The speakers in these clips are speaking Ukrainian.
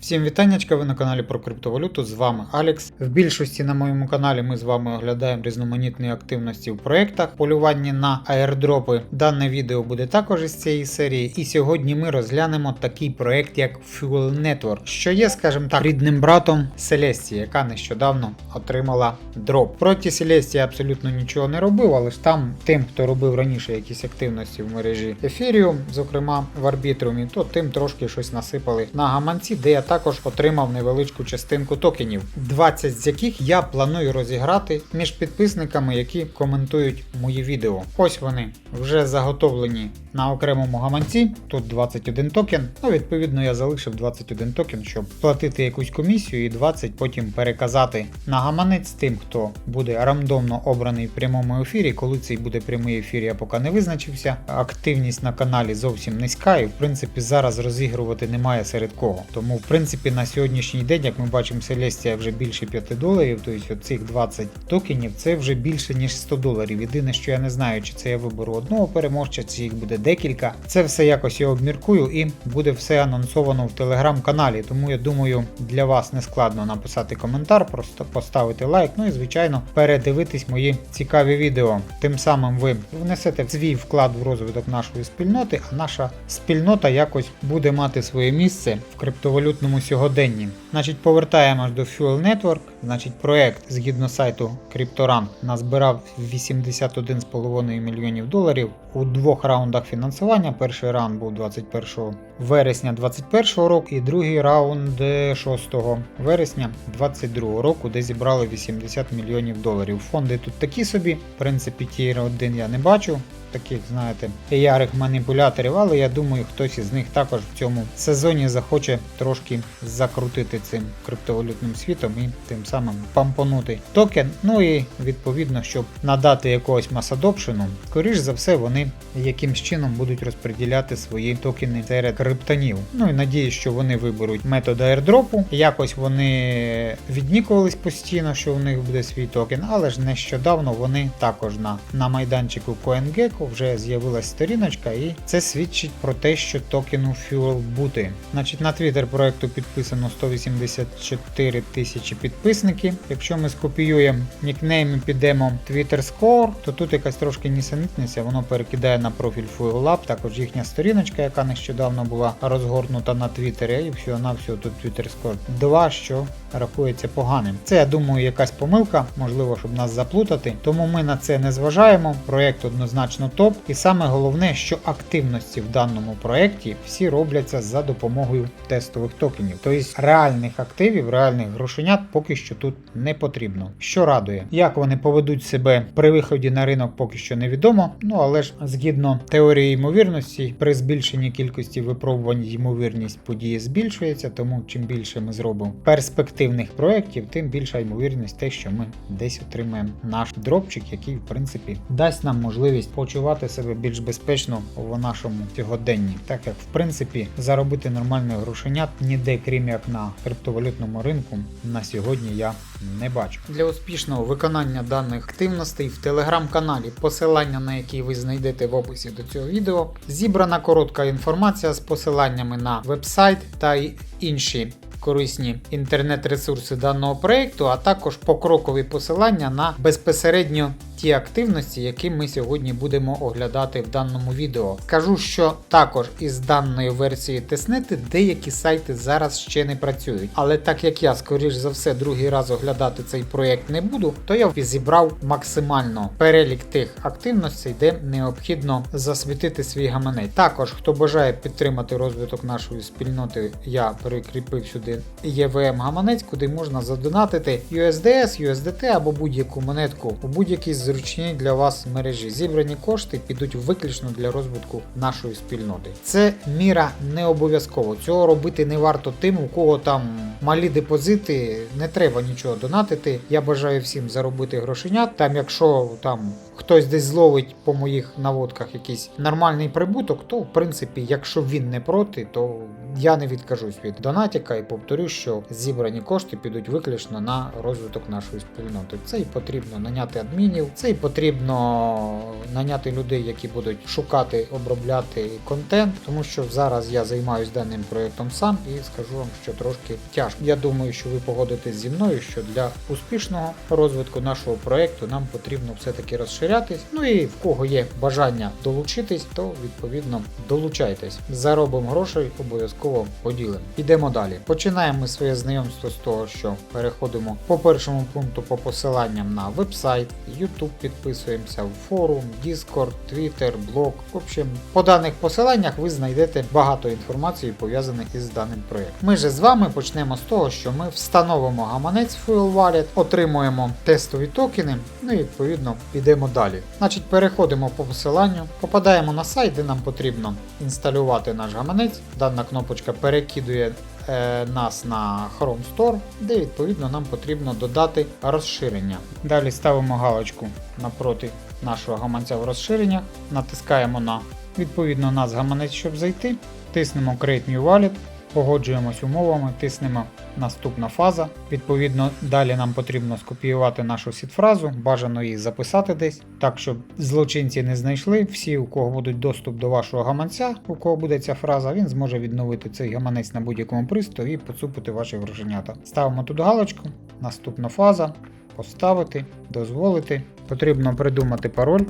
Всім вітаннячка, ви на каналі про криптовалюту. З вами Алекс. В більшості на моєму каналі ми з вами оглядаємо різноманітні активності в проєктах, полюванні на аірдропи. Дане відео буде також із цієї серії. І сьогодні ми розглянемо такий проєкт, як Fuel Network, що є, скажімо так, рідним братом Celestia, яка нещодавно отримала дроп. Проти Celestia абсолютно нічого не робив, але ж там тим, хто робив раніше якісь активності в мережі Ethereum, зокрема в Арбітрумі, то тим трошки щось насипали на гаманці, де я також отримав невеличку частинку токенів, 20 з яких я планую розіграти між підписниками, які коментують мої відео. Ось вони вже заготовлені на окремому гаманці. Тут 21 токен. Ну, відповідно, я залишив 21 токен, щоб платити якусь комісію і 20 потім переказати на гаманець тим, хто буде рандомно обраний в прямому ефірі. Коли цей буде прямий ефір, я поки не визначився. Активність на каналі зовсім низька, і в принципі зараз розігрувати немає серед кого. Тому, в принципі, на сьогоднішній день, як ми бачимо, Селестія вже більше 5 доларів, тобто цих 20 токенів, це вже більше ніж 100 доларів. Єдине, що я не знаю, чи це я виберу одного переможця, чи їх буде декілька. Це все якось я обміркую і буде все анонсовано в телеграм-каналі. Тому я думаю, для вас не складно написати коментар, просто поставити лайк. Ну і звичайно передивитись мої цікаві відео. Тим самим ви внесете свій вклад в розвиток нашої спільноти, а наша спільнота якось буде мати своє місце в криптовалютному сьогоденні. Значить, повертаємось до Fuel Network. Значить, проект згідно сайту CryptoRank назбирав 81,5 мільйонів доларів у двох раундах фінансування. Перший раунд був 21 вересня 2021 року, і другий раунд е, 6 вересня 2022 року, де зібрали 80 мільйонів доларів. Фонди тут такі собі. В принципі, тір 1 я не бачу. Таких, знаєте, ярих маніпуляторів, але я думаю, хтось із них також в цьому сезоні захоче трошки закрутити цим криптовалютним світом і тим самим пампонути токен. Ну і відповідно, щоб надати якогось масадопшину, скоріш за все, вони якимсь чином будуть розподіляти свої токени серед криптонів. Ну і надіюсь, що вони виберуть метод аірдропу. Якось вони віднікувались постійно, що у них буде свій токен, але ж нещодавно вони також на, на майданчику CoinGecko вже з'явилась сторіночка, і це свідчить про те, що токену Fuel бути. Значить, на твіттер проекту підписано 184 тисячі підписників. Якщо ми скопіюємо нікнейм і підемо Twitter Score, то тут якась трошки нісенітниця, воно перекидає на профіль Fuel Lab, також їхня сторіночка, яка нещодавно була розгорнута на Твіттері, і всього на всього тут Twitter Score 2, що рахується поганим. Це, я думаю, якась помилка, можливо, щоб нас заплутати. Тому ми на це не зважаємо. Проєкт однозначно топ. І саме головне, що активності в даному проєкті всі робляться за допомогою тестових токенів. Тобто реальних активів, реальних грошенят поки що тут не потрібно. Що радує, як вони поведуть себе при виході на ринок, поки що невідомо. Ну але ж згідно теорії ймовірності, при збільшенні кількості випробувань ймовірність події збільшується, тому чим більше ми зробимо перспективних проєктів, тим більша ймовірність те, що ми десь отримаємо наш дропчик, який в принципі дасть нам можливість почувати себе більш безпечно в нашому сьогоденні, так як в принципі заробити нормальних грошенят ніде, крім як на криптовалютному ринку, на сьогодні я не бачу. Для успішного виконання даних активностей в телеграм-каналі, посилання на який ви знайдете в описі до цього відео, зібрана коротка інформація з посиланнями на вебсайт та інші корисні інтернет-ресурси даного проєкту, а також покрокові посилання на безпосередньо ті активності, які ми сьогодні будемо оглядати в даному відео. Скажу, що також із даної версії Теснети деякі сайти зараз ще не працюють. Але так як я, скоріш за все, другий раз оглядати цей проєкт не буду, то я зібрав максимально перелік тих активностей, де необхідно засвітити свій гаманець. Також, хто бажає підтримати розвиток нашої спільноти, я прикріпив сюди EVM гаманець, куди можна задонатити USDS, USDT або будь-яку монетку у будь-якій зручній для вас мережі. Зібрані кошти підуть виключно для розвитку нашої спільноти. Це міра не обов'язково. Цього робити не варто тим, у кого там малі депозити, не треба нічого донатити. Я бажаю всім заробити грошенят. Там, якщо там хтось десь зловить по моїх наводках якийсь нормальний прибуток, то в принципі, якщо він не проти, то я не відкажусь від донатіка і повторю, що зібрані кошти підуть виключно на розвиток нашої спільноти. Це і потрібно наняти адмінів, це і потрібно наняти людей, які будуть шукати, обробляти контент, тому що зараз я займаюся даним проєктом сам і скажу вам, що трошки тяжко. Я думаю, що ви погодитесь зі мною, що для успішного розвитку нашого проєкту нам потрібно все-таки розширятись. Ну і в кого є бажання долучитись, то відповідно долучайтесь. Заробимо грошей, обов'язково поділимо. Ідемо далі. Починаємо своє знайомство з того, що переходимо по першому пункту по посиланням на вебсайт, YouTube підписуємося в форум, Discord, Twitter, блог. В общем, по даних посиланнях ви знайдете багато інформації пов'язаних із даним проєктом. Ми же з вами почнемо з того, що ми встановимо гаманець Fuel Wallet, отримуємо тестові токени, ну і відповідно підемо далі. Значить, переходимо по посиланню, попадаємо на сайт, де нам потрібно інсталювати наш гаманець. Дана кнопочка перекидує е, нас на Chrome Store, де відповідно нам потрібно додати розширення. Далі ставимо галочку напроти нашого гаманця в розширеннях, натискаємо на відповідно нас гаманець, щоб зайти, тиснемо Create New Wallet, погоджуємось умовами, тиснемо наступна фаза. Відповідно, далі нам потрібно скопіювати нашу сітфразу, бажано її записати десь, так щоб злочинці не знайшли. Всі, у кого будуть доступ до вашого гаманця, у кого буде ця фраза, він зможе відновити цей гаманець на будь-якому пристрої і поцупити ваші враженята. Ставимо тут галочку, наступна фаза. Поставити, дозволити. Потрібно придумати пароль.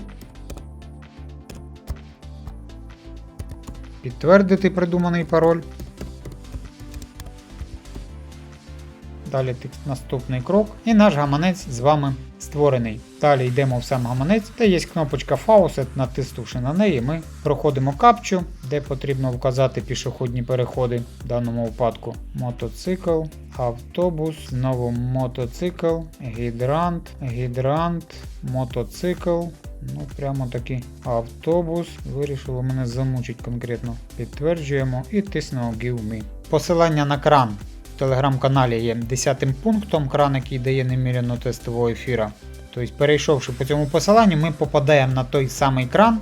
Підтвердити придуманий пароль. Далі наступний крок. І наш гаманець з вами створений. Далі йдемо в сам гаманець, де є кнопочка Faucet, натиснувши на неї, ми проходимо капчу, де потрібно вказати пішохідні переходи в даному випадку. Мотоцикл, автобус, знову мотоцикл, гідрант, гідрант, мотоцикл. Ну, прямо такий автобус. Вирішило мене замучить конкретно. Підтверджуємо і тиснемо Give me. Посилання на кран телеграм-каналі є 10 пунктом, кран, який дає неміряно тестового ефіра. Тобто, перейшовши по цьому посиланню, ми попадаємо на той самий кран.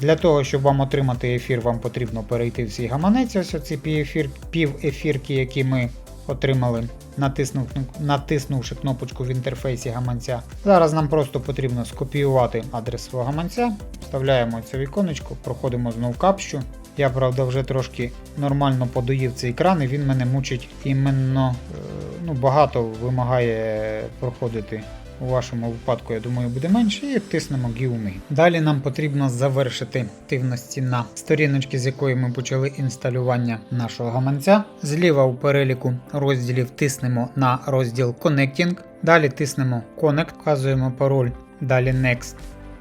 Для того, щоб вам отримати ефір, вам потрібно перейти в свій гаманець, ось оці пів-ефір, пів-ефірки, які ми отримали, натиснув, натиснувши кнопочку в інтерфейсі гаманця. Зараз нам просто потрібно скопіювати адрес свого гаманця, вставляємо це віконечко, проходимо знову капщу. Я, правда, вже трошки нормально подоїв цей екран, і він мене мучить іменно е, ну, багато вимагає проходити. У вашому випадку, я думаю, буде менше, і тиснемо Give Далі нам потрібно завершити активності на сторіночці, з якої ми почали інсталювання нашого гаманця. Зліва у переліку розділів тиснемо на розділ Connecting. Далі тиснемо Connect, вказуємо пароль. Далі Next,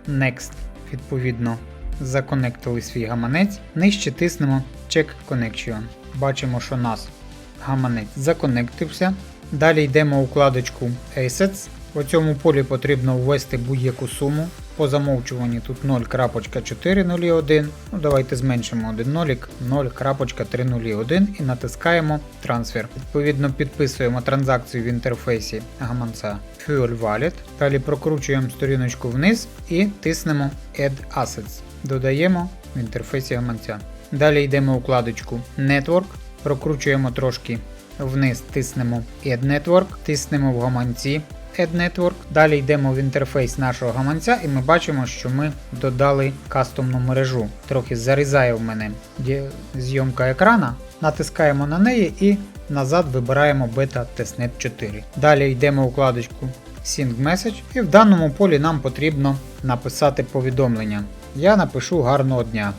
Next, відповідно, законектили свій гаманець. Нижче тиснемо Check Connection. Бачимо, що нас гаманець законектився. Далі йдемо у вкладочку Assets. У цьому полі потрібно ввести будь-яку суму. По замовчуванні тут 0.401. Ну, давайте зменшимо один нолік 0.301 і натискаємо трансфер. Відповідно, підписуємо транзакцію в інтерфейсі гаманця Fuel Wallet. Далі прокручуємо сторіночку вниз і тиснемо Add Assets. Додаємо в інтерфейсі гаманця. Далі йдемо у вкладочку Network, прокручуємо трошки вниз, тиснемо Add Network, тиснемо в гаманці Add Network. Далі йдемо в інтерфейс нашого гаманця і ми бачимо, що ми додали кастомну мережу. Трохи зарізає в мене зйомка екрана. Натискаємо на неї і назад вибираємо Beta Testnet 4. Далі йдемо у вкладочку Send Message і в даному полі нам потрібно написати повідомлення. Я напишу гарного дня.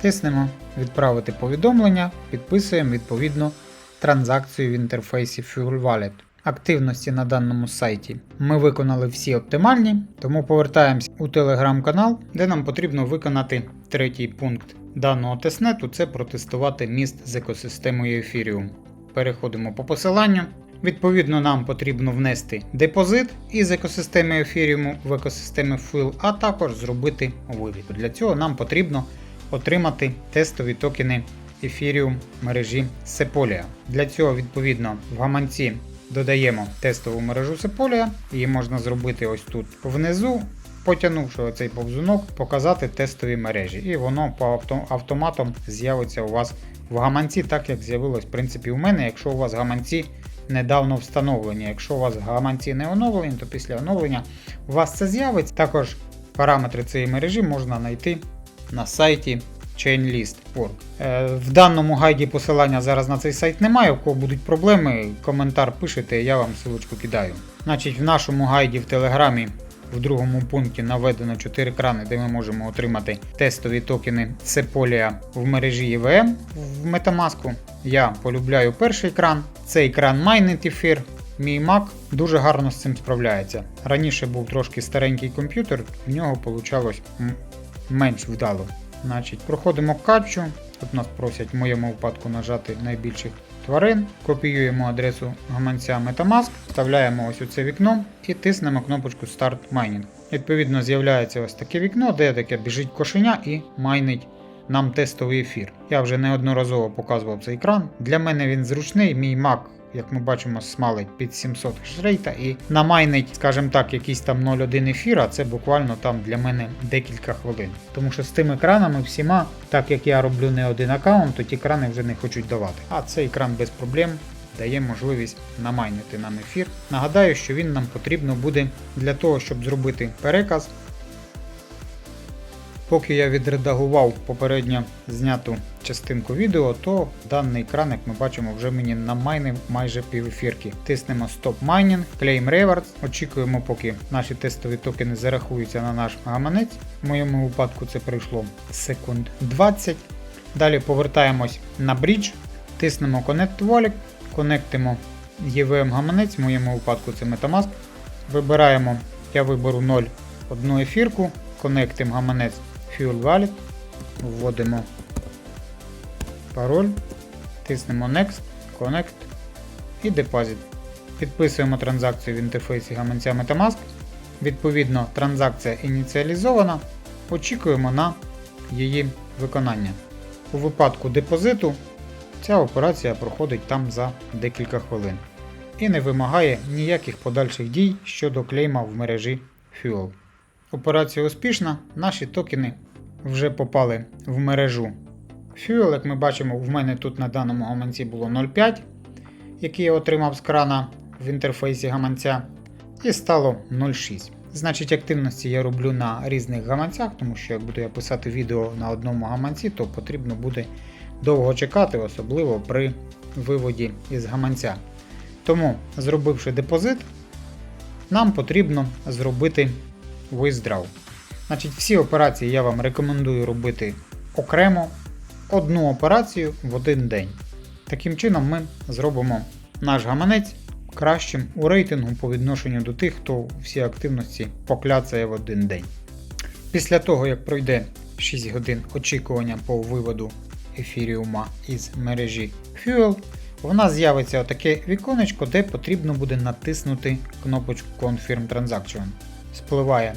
Тиснемо відправити повідомлення, підписуємо відповідно транзакцію в інтерфейсі Fuel Wallet. Активності на даному сайті ми виконали всі оптимальні, тому повертаємось у телеграм-канал, де нам потрібно виконати третій пункт даного тестнету це протестувати міст з екосистемою Ethereum. Переходимо по посиланню. Відповідно, нам потрібно внести депозит із екосистеми Ethereum в екосистему Fuel, а також зробити вивід. Для цього нам потрібно отримати тестові токени Ethereum мережі Sepolia. Для цього, відповідно, в гаманці додаємо тестову мережу Sepolia. Її можна зробити ось тут внизу. потягнувши оцей повзунок, показати тестові мережі. І воно по авто- автоматом з'явиться у вас в гаманці, так як з'явилось в принципі у мене, якщо у вас гаманці недавно встановлені. Якщо у вас гаманці не оновлені, то після оновлення у вас це з'явиться. Також параметри цієї мережі можна знайти на сайті chainlist.org. Е, В даному гайді посилання зараз на цей сайт немає. У кого будуть проблеми, коментар пишете, я вам ссылочку кидаю. Значить, в нашому гайді в Телеграмі в другому пункті наведено 4 крани, де ми можемо отримати тестові токени Sepolia в мережі EVM в Metamask. Я полюбляю перший кран. Цей кран майнить ефір. Мій Mac дуже гарно з цим справляється. Раніше був трошки старенький комп'ютер, в нього вийшло менш вдало. Значить, проходимо капчу. Тут нас просять в моєму випадку нажати найбільших тварин. Копіюємо адресу гаманця Metamask, вставляємо ось у це вікно і тиснемо кнопочку Start Mining. Відповідно, з'являється ось таке вікно, де таке біжить кошеня і майнить нам тестовий ефір. Я вже неодноразово показував цей екран. Для мене він зручний, мій Mac. Як ми бачимо, смалить під 700 хешрейта і намайнить, скажімо так, якийсь там 0,1 ефір, а це буквально там для мене декілька хвилин. Тому що з тими екранами всіма, так як я роблю не один аккаунт, то ті екрани вже не хочуть давати. А цей екран без проблем дає можливість намайнити нам ефір. Нагадаю, що він нам потрібно буде для того, щоб зробити переказ. Поки я відредагував попередньо зняту частинку відео, то даний екран, як ми бачимо, вже мені намайнив майже пів ефірки. Тиснемо Stop Mining, Claim Rewards, очікуємо, поки наші тестові токени зарахуються на наш гаманець. В моєму випадку це пройшло секунд 20. Далі повертаємось на брідж, тиснемо Connect Wallet, конектимо EVM гаманець, в моєму випадку це Metamask. Вибираємо, я виберу 0 одну ефірку, конектимо гаманець Fuel Wallet, вводимо пароль, тиснемо Next, Connect і Deposit. Підписуємо транзакцію в інтерфейсі гаманця Metamask. Відповідно, транзакція ініціалізована. Очікуємо на її виконання. У випадку депозиту ця операція проходить там за декілька хвилин і не вимагає ніяких подальших дій щодо клейма в мережі Fuel. Операція успішна, наші токени вже попали в мережу Fuel. Як ми бачимо, в мене тут на даному гаманці було 0,5, який я отримав з крана в інтерфейсі гаманця, і стало 0,6. Значить, активності я роблю на різних гаманцях, тому що як буду я писати відео на одному гаманці, то потрібно буде довго чекати, особливо при виводі із гаманця. Тому, зробивши депозит, нам потрібно зробити withdraw. Значить, всі операції я вам рекомендую робити окремо одну операцію в один день. Таким чином ми зробимо наш гаманець кращим у рейтингу по відношенню до тих, хто всі активності покляцає в один день. Після того, як пройде 6 годин очікування по виводу ефіріума із мережі Fuel, у нас з'явиться отаке віконечко, де потрібно буде натиснути кнопочку Confirm Transaction. Спливає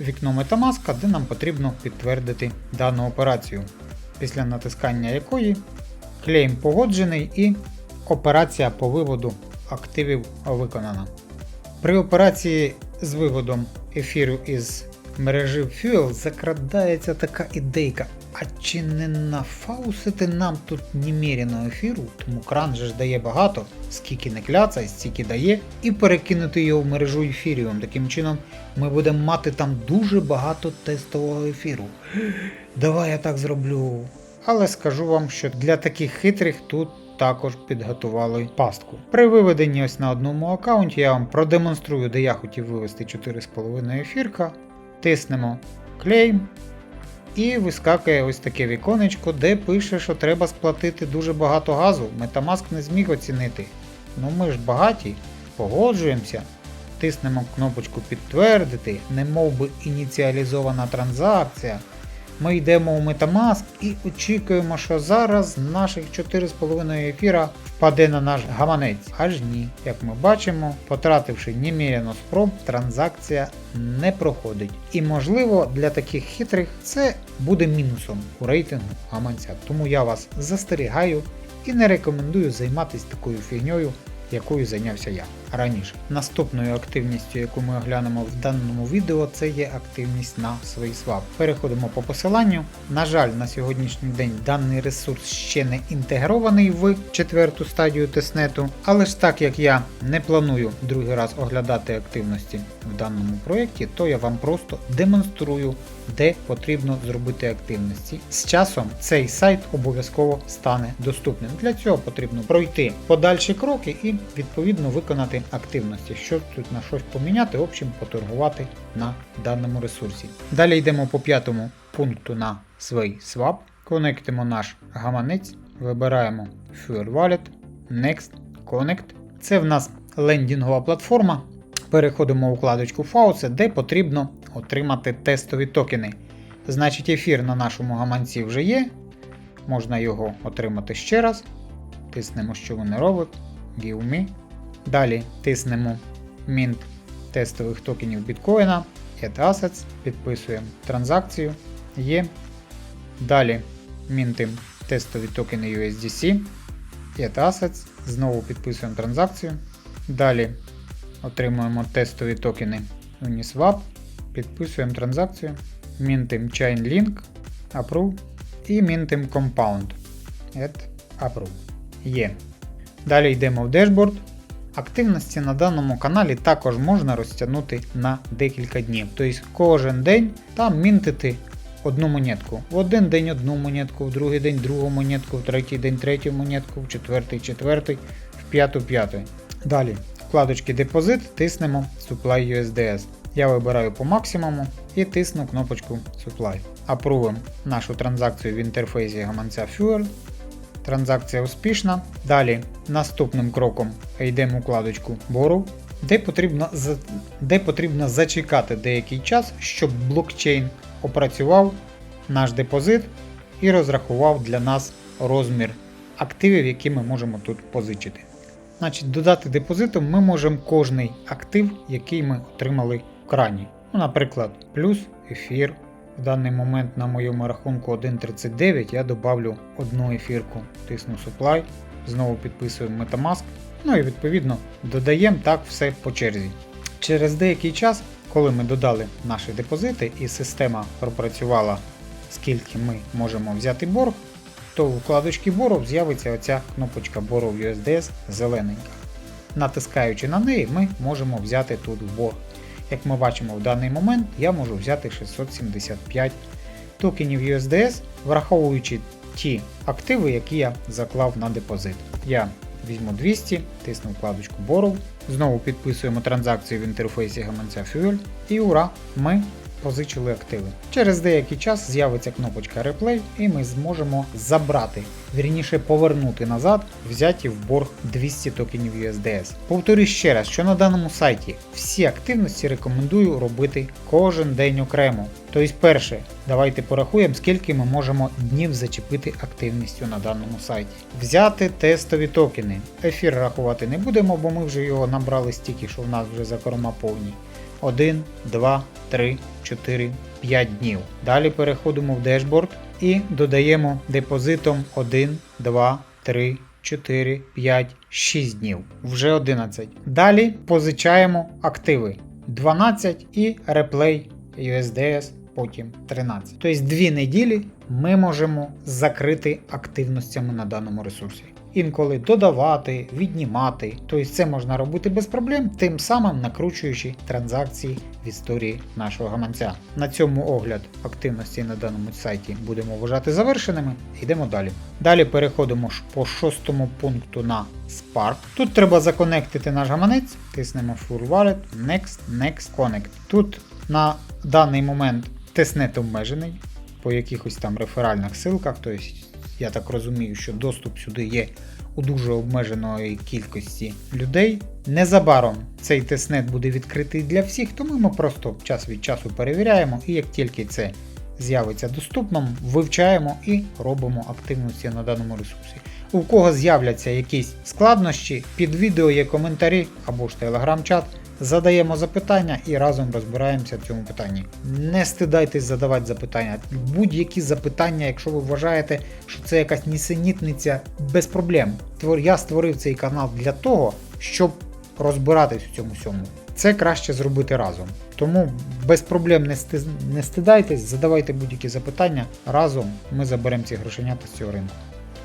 вікно Metamask, де нам потрібно підтвердити дану операцію, після натискання якої клейм погоджений і операція по виводу активів виконана. При операції з виводом ефіру із мережі Fuel закрадається така ідейка. А чи не нафаусити нам тут неміряно ефіру, тому кран же ж дає багато, скільки не кляцає, стільки дає, і перекинути його в мережу ефіріум. Таким чином ми будемо мати там дуже багато тестового ефіру. Давай я так зроблю. Але скажу вам, що для таких хитрих тут також підготували пастку. При виведенні ось на одному аккаунті я вам продемонструю, де я хотів вивести 4,5 ефірка. Тиснемо Claim. І вискакує ось таке віконечко, де пише, що треба сплатити дуже багато газу. Metamask не зміг оцінити. Ну ми ж багаті, погоджуємося. Тиснемо кнопочку підтвердити, немов би ініціалізована транзакція. Ми йдемо у Metamask і очікуємо, що зараз наших 4,5 ефіра впаде на наш гаманець. Аж ні. Як ми бачимо, потративши неміряно спроб, транзакція не проходить. І можливо для таких хитрих це буде мінусом у рейтингу гаманця. Тому я вас застерігаю і не рекомендую займатися такою фігньою, якою зайнявся я. Раніше. Наступною активністю, яку ми оглянемо в даному відео, це є активність на SwaySwap. Переходимо по посиланню. На жаль, на сьогоднішній день даний ресурс ще не інтегрований в четверту стадію тестнету, але ж так як я не планую другий раз оглядати активності в даному проєкті, то я вам просто демонструю, де потрібно зробити активності. З часом цей сайт обов'язково стане доступним. Для цього потрібно пройти подальші кроки і відповідно виконати активності. Що тут на щось поміняти, в общем, поторгувати на даному ресурсі. Далі йдемо по п'ятому пункту на SwaySwap. Конектимо наш гаманець, вибираємо Fuel Wallet, Next, Connect. Це в нас лендінгова платформа. Переходимо у вкладочку Faucet, де потрібно отримати тестові токени. Значить, ефір на нашому гаманці вже є. Можна його отримати ще раз. Тиснемо, що вони роблять. Give me. Далі тиснемо Mint тестових токенів біткоїна. Add Assets. Підписуємо транзакцію. Є. Далі мінтим тестові токени USDC. Add Assets. Знову підписуємо транзакцію. Далі отримуємо тестові токени Uniswap. Підписуємо транзакцію. Мінтим Chainlink. Approve. І мінтим Compound. Add Approve. Є. Далі йдемо в дешборд. Активності на даному каналі також можна розтягнути на декілька днів. Тобто кожен день там мінтити одну монетку. В один день одну монетку, в другий день другу монетку, в третій день третю монетку, в четвертий четвертий, в п'яту п'яту. Далі, вкладочки депозит, тиснемо Supply USDS. Я вибираю по максимуму і тисну кнопочку Supply. Апрувимо нашу транзакцію в інтерфейсі гаманця Fuel. Транзакція успішна. Далі наступним кроком йдемо у вкладочку Borrow, де потрібно, де потрібно зачекати деякий час, щоб блокчейн опрацював наш депозит і розрахував для нас розмір активів, які ми можемо тут позичити. Значить, додати депозитом ми можемо кожний актив, який ми отримали в крані. Ну, наприклад, плюс ефір. В даний момент на моєму рахунку 1.39 я добавлю одну ефірку, тисну supply, знову підписуємо Metamask. Ну і відповідно додаємо так все по черзі. Через деякий час, коли ми додали наші депозити і система пропрацювала, скільки ми можемо взяти борг, то у вкладочці боров з'явиться оця кнопочка Borrow USDS зелененька. Натискаючи на неї, ми можемо взяти тут в борг. Як ми бачимо в даний момент, я можу взяти 675 токенів USDS, враховуючи ті активи, які я заклав на депозит. Я візьму 200, тисну вкладочку Borrow, знову підписуємо транзакцію в інтерфейсі гаманця Fuel і ура! Ми позичили активи. Через деякий час з'явиться кнопочка Replay і ми зможемо забрати, вірніше повернути назад взяті в борг 200 токенів USDS. Повторюю ще раз, що на даному сайті всі активності рекомендую робити кожен день окремо. Тобто, перше, давайте порахуємо, скільки ми можемо днів зачепити активністю на даному сайті. Взяти тестові токени. Ефір рахувати не будемо, бо ми вже його набрали стільки, що в нас вже за корма повні. 1, 2, 3, 4, 5 днів. Далі переходимо в дешборд і додаємо депозитом 1, 2, 3, 4, 5, 6 днів. Вже 11. Далі позичаємо активи 12 і реплей USDS потім 13. Тобто 2 неділі ми можемо закрити активностями на даному ресурсі. Інколи додавати, віднімати. Тобто це можна робити без проблем, тим самим накручуючи транзакції в історії нашого гаманця. На цьому огляд активності на даному сайті будемо вважати завершеними. Йдемо далі. Далі переходимо по шостому пункту на Spark. Тут треба законектити наш гаманець, тиснемо Full Wallet, Next, Next, Connect. Тут на даний момент тестнет обмежений по якихось там реферальних силках. Тобто я так розумію, що доступ сюди є у дуже обмеженої кількості людей. Незабаром цей тестнет буде відкритий для всіх, тому ми просто час від часу перевіряємо, і як тільки це з'явиться доступним, вивчаємо і робимо активності на даному ресурсі. У кого з'являться якісь складнощі, під відео є коментарі або ж телеграм-чат. Задаємо запитання і разом розбираємося в цьому питанні. Не стидайтесь задавати запитання. Будь-які запитання, якщо ви вважаєте, що це якась нісенітниця, без проблем. Я створив цей канал для того, щоб розбиратись у цьому всьому. Це краще зробити разом. Тому без проблем не, сти... не стидайтесь, задавайте будь-які запитання. Разом ми заберемо ці грошенята з цього ринку.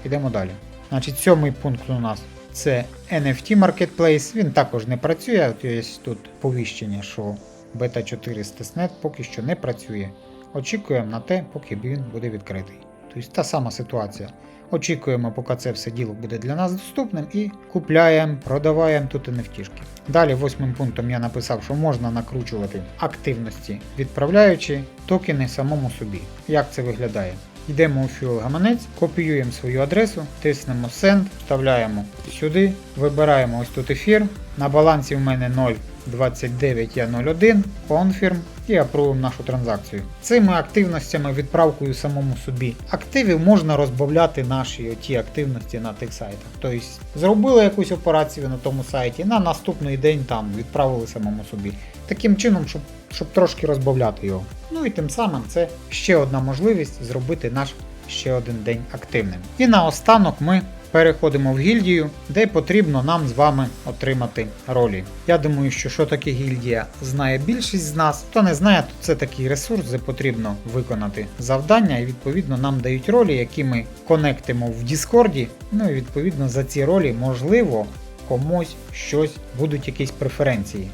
Йдемо далі. Значить, сьомий пункт у нас це NFT Marketplace. Він також не працює. От є тут повіщення, що бета 4 з поки що не працює. Очікуємо на те, поки він буде відкритий. Тобто та сама ситуація. Очікуємо, поки це все діло буде для нас доступним, і купляємо, продаваємо тут NFT. Далі, восьмим пунктом я написав, що можна накручувати активності, відправляючи токени самому собі. Як це виглядає? Йдемо у Fuel гаманець, копіюємо свою адресу, тиснемо Send, вставляємо сюди, вибираємо ось тут ефір. На балансі в мене 0,29 я 0,1, Confirm і апрувуємо нашу транзакцію. Цими активностями, відправкою самому собі активів можна розбавляти наші оті активності на тих сайтах. Тобто зробили якусь операцію на тому сайті, на наступний день там відправили самому собі. Таким чином, щоб, щоб трошки розбавляти його. Ну і тим самим це ще одна можливість зробити наш ще один день активним. І наостанок ми переходимо в гільдію, де потрібно нам з вами отримати ролі. Я думаю, що що таке гільдія знає більшість з нас. Хто не знає, то це такий ресурс, де потрібно виконати завдання, і відповідно нам дають ролі, які ми конектимо в Діскорді. Ну і відповідно за ці ролі можливо комусь щось будуть якісь преференції.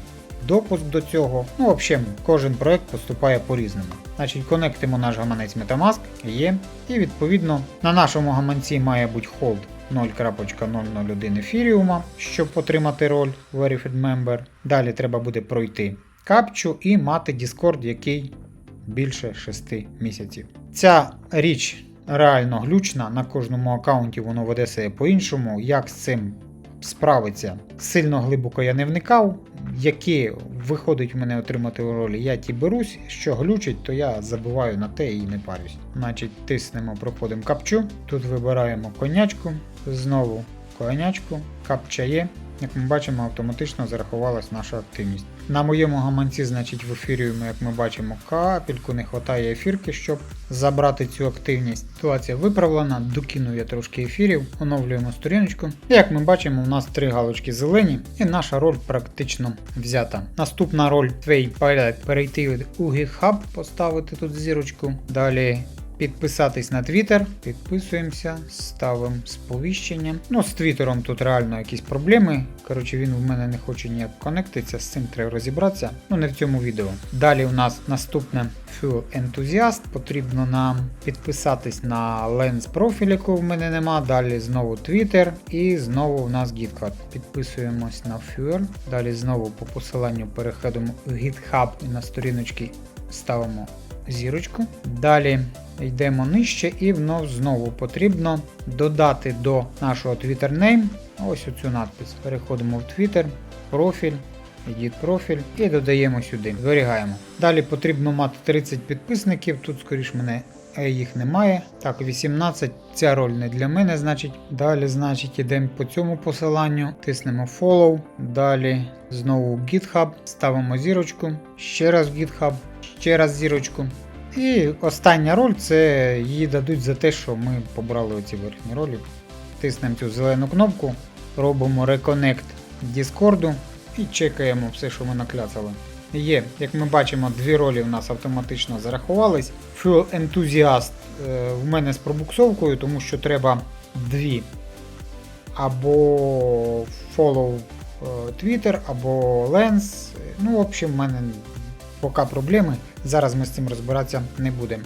Допуск до цього, ну, в общем, кожен проект поступає по-різному. Значить, конектимо наш гаманець Metamask, є, і відповідно на нашому гаманці має бути hold 0.001 ефіріума, щоб отримати роль Verified Member. Далі треба буде пройти капчу і мати Discord, який більше 6 місяців. Ця річ реально глючна, на кожному аккаунті воно веде себе по-іншому. Як з цим справиться? Сильно глибоко я не вникав. Які виходить в мене отримати у ролі, я ті берусь, що глючить, то я забуваю на те і не парюсь. Значить, тиснемо, проходимо капчу. Тут вибираємо конячку, знову конячку, капча є. Як ми бачимо, автоматично зарахувалась наша активність. На моєму гаманці, значить, в ефіріумі, як ми бачимо, капельку не вистачає ефірки, щоб забрати цю активність. Ситуація виправлена, докинув я трошки ефірів, оновлюємо сторіночку. І як ми бачимо, у нас три галочки зелені, і наша роль практично взята. Наступна роль твій pilot перейти у GitHub, поставити тут зірочку. Далі Підписатись на Twitter, підписуємося, ставимо сповіщення. Ну, з Твіттером тут реально якісь проблеми. Коротше, він в мене не хоче ніяк конектитися, з цим треба розібратися. Ну, не в цьому відео. Далі у нас наступне Fuel Enthusiast. Потрібно нам підписатись на Lens профіль, якого в мене нема. Далі знову Twitter і знову у нас GitHub. Підписуємось на Fuel. Далі знову по посиланню переходимо в GitHub і на сторіночки ставимо зірочку. Далі йдемо нижче і вновь знову потрібно додати до нашого Twitter name ось оцю надпис. Переходимо в Twitter, профіль, edit профіль і додаємо сюди. Зберігаємо. Далі потрібно мати 30 підписників. Тут, скоріш мене. Їх немає. Так, 18. Ця роль не для мене, значить. Далі, значить, йдемо по цьому посиланню, тиснемо follow. Далі знову GitHub, ставимо зірочку, ще раз GitHub, ще раз зірочку. І остання роль це її дадуть за те, що ми побрали оці верхні ролі. Тиснемо цю зелену кнопку, робимо Reconnect Discord і чекаємо все, що ми накляцали. Є, як ми бачимо, дві ролі в нас автоматично зарахувались. Fuel Enthusiast е, в мене з пробуксовкою, тому що треба дві. Або follow е, Twitter, або Lens. Ну, в общем, в мене поки проблеми. Зараз ми з цим розбиратися не будемо.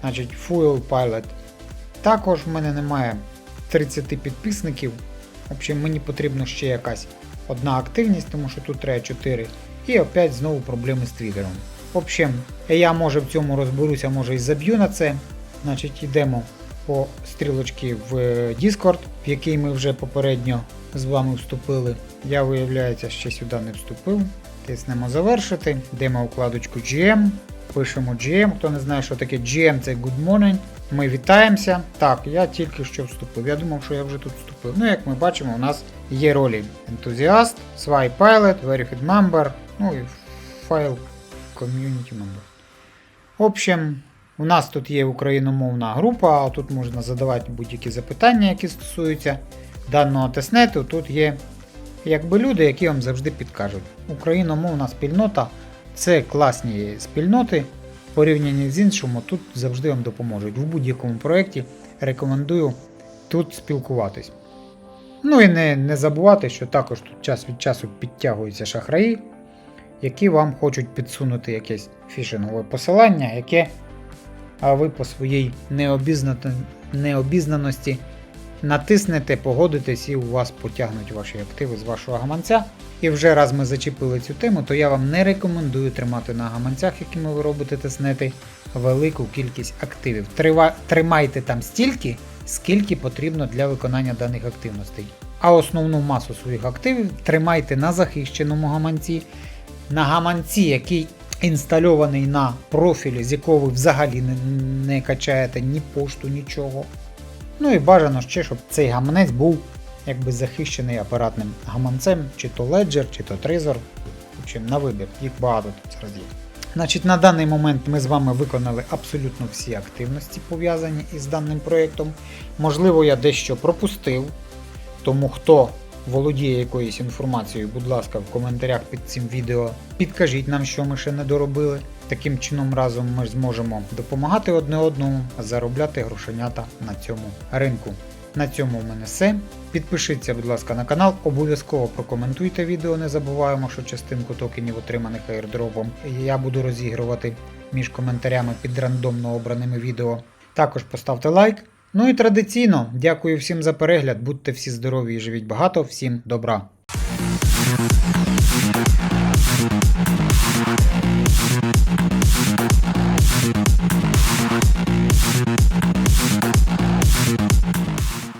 Значить, Fuel Pilot. Також в мене немає 30 підписників. В общем, мені потрібно ще якась одна активність, тому що тут треба 4. І опять знову проблеми з твіттером. В общем, я може в цьому розберуся, може і заб'ю на це. Значить, йдемо по стрілочці в Discord, в який ми вже попередньо з вами вступили. Я, виявляється, ще сюди не вступив. Тиснемо завершити, йдемо вкладочку GM, пишемо GM. Хто не знає, що таке GM, це Good Morning. Ми вітаємося. Так, я тільки що вступив. Я думав, що я вже тут вступив. Ну, як ми бачимо, у нас є ролі Enthusiast, Swy Pilot, Verified Member, ну і файл Community Member. В общем, у нас тут є україномовна група, а тут можна задавати будь-які запитання, які стосуються даного тестнету. Тут є якби люди, які вам завжди підкажуть. Україномовна спільнота це класні спільноти. Порівнянні з іншими, тут завжди вам допоможуть. В будь-якому проєкті рекомендую тут спілкуватись. Ну і не, не забувати, що також тут час від часу підтягуються шахраї, які вам хочуть підсунути якесь фішингове посилання, яке ви по своїй необізнаності натиснете, погодитесь і у вас потягнуть ваші активи з вашого гаманця. І вже раз ми зачепили цю тему, то я вам не рекомендую тримати на гаманцях, якими ви робите теснети, велику кількість активів. Тримайте там стільки, скільки потрібно для виконання даних активностей. А основну масу своїх активів тримайте на захищеному гаманці, на гаманці, який інстальований на профілі, з якого ви взагалі не, не качаєте ні пошту, нічого. Ну і бажано ще, щоб цей гаманець був якби захищений апаратним гаманцем, чи то Ledger, чи то Trezor. чи на вибір, їх багато тут зараз. Значить, на даний момент ми з вами виконали абсолютно всі активності, пов'язані із даним проєктом. Можливо, я дещо пропустив, тому хто володіє якоюсь інформацією, будь ласка, в коментарях під цим відео підкажіть нам, що ми ще не доробили. Таким чином разом ми зможемо допомагати одне одному, заробляти грошенята на цьому ринку. На цьому в мене все. Підпишіться, будь ласка, на канал, обов'язково прокоментуйте відео. Не забуваємо, що частинку токенів, отриманих аірдропом, я буду розігрувати між коментарями під рандомно обраними відео. Також поставте лайк. Ну і традиційно дякую всім за перегляд. Будьте всі здорові і живіть багато. Всім добра.